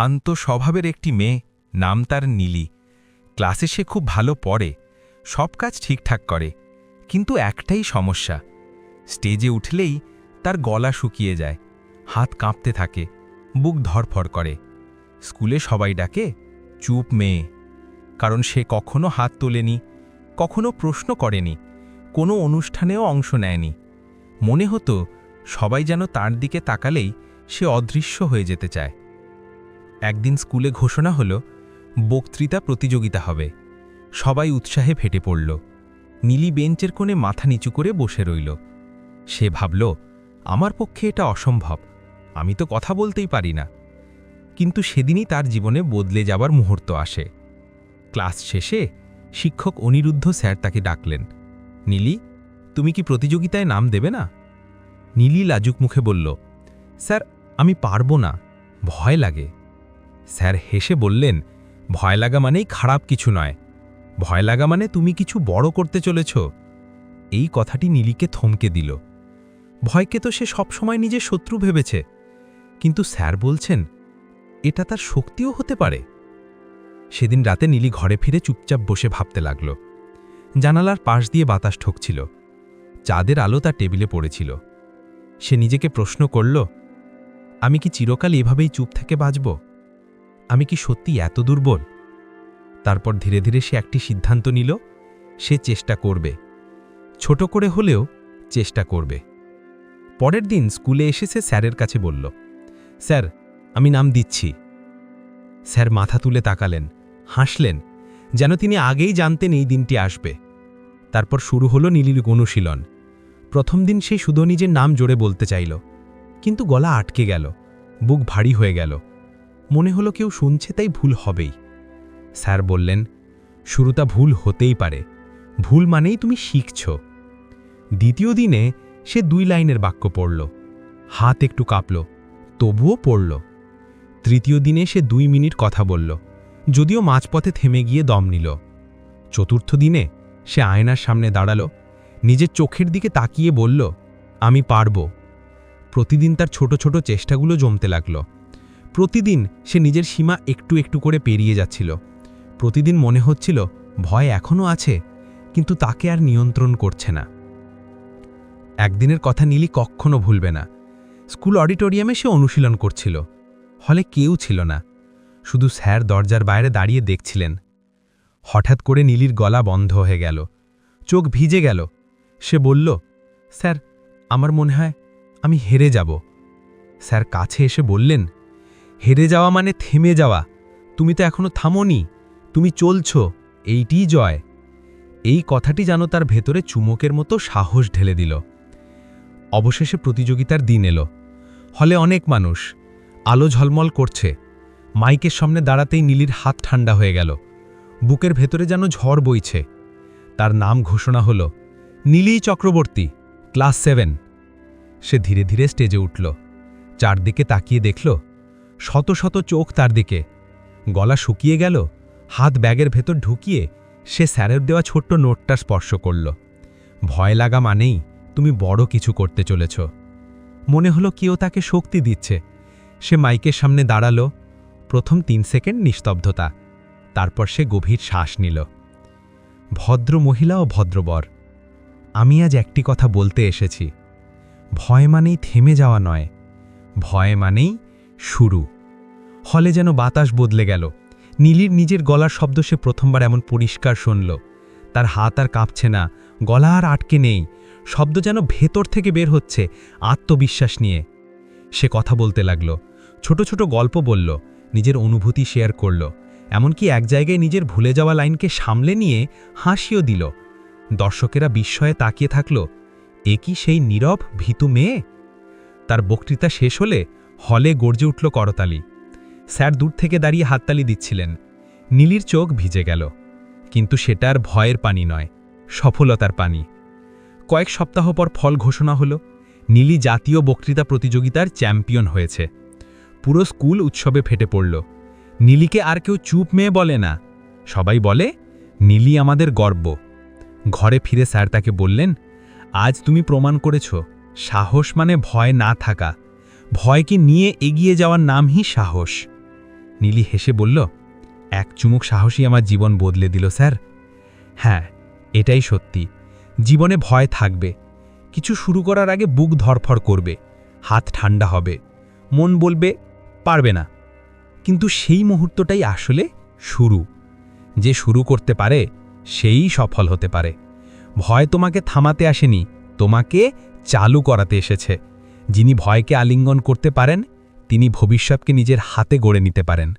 শান্ত স্বভাবের একটি মেয়ে, নাম তার নীলি। ক্লাসে সে খুব ভালো পড়ে, সব কাজ ঠিকঠাক করে, কিন্তু একটাই সমস্যা, স্টেজে উঠলেই তার গলা শুকিয়ে যায়, হাত কাঁপতে থাকে, বুক ধরফর করে। স্কুলে সবাই ডাকে, চুপ মেয়ে। কারণ সে কখনো হাত তোলেনি, কখনো প্রশ্ন করেনি, কোনো অনুষ্ঠানেও অংশ নেয়নি। মনে হতো, সবাই যেন তার দিকে তাকালেই সে অদৃশ্য হয়ে যেতে চায়। একদিন স্কুলে ঘোষণা হলো, বক্তৃতা প্রতিযোগিতা হবে। সবাই উৎসাহে ফেটে পড়ল। নীলি বেঞ্চের কোণে মাথা নিচু করে বসে রইল। সে ভাবল, আমার পক্ষে এটা অসম্ভব। আমি তো কথা বলতেই পারি না। কিন্তু সেদিনই তার জীবনে বদলে যাবার মুহূর্ত আসে। ক্লাস শেষে শিক্ষক অনিরুদ্ধ স্যার তাকে ডাকলেন নীলি তুমি কি প্রতিযোগিতায় নাম দেবে না? নীলি লাজুক মুখে বলল, স্যার, আমি পারব না। ভয় লাগে। স্যার হেসে বললেন, ভয় লাগা মানেই খারাপ কিছু নয়। ভয় লাগা মানে তুমি কিছু বড় করতে চলেছ। এই কথাটি নীলিকে থমকে দিল। ভয়কে তো সে সবসময় নিজের শত্রু ভেবেছে। কিন্তু স্যার বলছেন, এটা তার শক্তিও হতে পারে। সেদিন রাতে নীলি ঘরে ফিরে চুপচাপ বসে ভাবতে লাগল। জানালার পাশ দিয়ে বাতাস ঠকছিল। চাঁদের আলো তার টেবিলে পড়েছিল। সে নিজেকে প্রশ্ন করল, আমি কি চিরকাল এভাবেই চুপ থেকে বাঁচব? আমি কি সত্যি এত দুর্বল? তারপর ধীরে ধীরে সে একটি সিদ্ধান্ত নিল, সে চেষ্টা করবে। ছোট করে হলেও চেষ্টা করবে। পরের দিন স্কুলে এসে সে স্যারের কাছে বলল, স্যার, আমি নাম দিচ্ছি। স্যার মাথা তুলে তাকালেন, হাসলেন, যেন তিনি আগেই জানতেন এই দিনটি আসবে। তারপর শুরু হলো নীলির অনুশীলন। প্রথম দিন সে শুধু নিজের নাম জোরে বলতে চাইল, কিন্তু গলা আটকে গেল, বুক ভারী হয়ে গেল। মনে হলো কেউ শুনছে তাই ভুল হবেই। স্যার বললেন, শুরুটা ভুল হতেই পারে। ভুল মানেই তুমি শিখছ। দ্বিতীয় দিনে সে দুই লাইনের বাক্য পড়ল। হাত একটু কাঁপল, তবুও পড়ল। তৃতীয় দিনে সে দুই মিনিট কথা বলল, যদিও মাঝপথে থেমে গিয়ে দম নিল। চতুর্থ দিনে সে আয়নার সামনে দাঁড়াল, নিজের চোখের দিকে তাকিয়ে বলল, আমি পারব। প্রতিদিন তার ছোট ছোট চেষ্টাগুলো জমতে লাগল। প্রতিদিন সে নিজের সীমা একটু একটু করে পেরিয়ে যাচ্ছিল। প্রতিদিন মনে হচ্ছিল, ভয় এখনও আছে, কিন্তু তাকে আর নিয়ন্ত্রণ করছে না। একদিনের কথা নীলি কখনো ভুলবে না। স্কুল অডিটোরিয়ামে সে অনুশীলন করছিল। হলে কেউ ছিল না। শুধু স্যার দরজার বাইরে দাঁড়িয়ে দেখছিলেন। হঠাৎ করে নীলির গলা বন্ধ হয়ে গেল। চোখ ভিজে গেল। সে বলল, স্যার, আমার মনে হয় আমি হেরে যাব। স্যার কাছে এসে বললেন হেরে যাওয়া মানে থেমে যাওয়া। তুমি তো এখনও থামোনি। তুমি চলছ। এইটিই জয়। এই কথাটি যেন তার ভেতরে চুমকের মতো সাহস ঢেলে দিল। অবশেষে প্রতিযোগিতার দিন এলো। হলে অনেক মানুষ। আলো ঝলমল করছে। মাইকের সামনে দাঁড়াতেই নীলির হাত ঠান্ডা হয়ে গেল। বুকের ভেতরে যেন ঝড় বইছে। তার নাম ঘোষণা হল, নীলি চক্রবর্তী, ক্লাস সেভেন। সে ধীরে ধীরে স্টেজে উঠল। চারদিকে তাকিয়ে দেখল শত শত চোখ তার দিকে। গলা শুকিয়ে গেল, হাত ব্যাগের ভেতর ঢুকিয়ে সে স্যারের দেওয়া ছোট্ট নোটটা স্পর্শ করল। ভয় লাগা মানেই তুমি বড় কিছু করতে চলেছ। মনে হলো কেউ তাকে শক্তি দিচ্ছে। সে মাইকের সামনে দাঁড়াল, প্রথম তিন সেকেন্ড নিস্তব্ধতা, তারপর সে গভীর শ্বাস নিল। ভদ্র মহিলা ও ভদ্রবর, আমি আজ একটি কথা বলতে এসেছি। ভয় মানেই থেমে যাওয়া নয়। ভয় মানেই শুরু। হলে যেন বাতাস বদলে গেল। নীলির নিজের গলার শব্দ সে প্রথমবার এমন পরিষ্কার শুনল। তার হাত আর কাঁপছে না, গলা আর আটকে নেই। শব্দ যেন ভেতর থেকে বের হচ্ছে আত্মবিশ্বাস নিয়ে। সে কথা বলতে লাগল। ছোট ছোট গল্প বলল, নিজের অনুভূতি শেয়ার করল। এমনকি এক জায়গায় নিজের ভুলে যাওয়া লাইনকে সামলে নিয়ে হাসিও দিল। দর্শকেরা বিস্ময়ে তাকিয়ে থাকল, এ কি সেই নীরব, ভীতু মেয়ে? তার বক্তৃতা শেষ হলে হলে গর্জে উঠল করতালি। স্যার দূর থেকে দাঁড়িয়ে হাততালি দিচ্ছিলেন। নীলির চোখ ভিজে গেল। কিন্তু সেটার ভয়ের পানি নয়, সফলতার পানি। কয়েক সপ্তাহ পর ফল ঘোষণা হলো, নীলি জাতীয় বক্তৃতা প্রতিযোগিতার চ্যাম্পিয়ন হয়েছে। পুরো স্কুল উৎসবে ফেটে পড়ল। নীলিকে আর কেউ চুপ মেয়ে বলে না। সবাই বলে, নীলি আমাদের গর্ব। ঘরে ফিরে স্যার তাকে বললেন, আজ তুমি প্রমাণ করেছ, সাহস মানে ভয় না থাকা। ভয়কে নিয়ে এগিয়ে যাওয়ার নামই সাহস। নীলি হেসে বলল, এক চুমুক সাহসী আমার জীবন বদলে দিল, স্যার। হ্যাঁ এটাই সত্যি। জীবনে ভয় থাকবে। কিছু শুরু করার আগে বুক ধরফর করবে। হাত ঠান্ডা হবে। মন বলবে, পারবে না। কিন্তু সেই মুহূর্তটাই আসলে শুরু। যে শুরু করতে পারে, সেই সফল হতে পারে। ভয় তোমাকে থামাতে আসেনি, তোমাকে চালু করাতে এসেছে। যিনি ভয়কে আলিঙ্গন করতে পারেন তিনি ভবিষ্যৎকে নিজের হাতে গড়ে নিতে পারেন।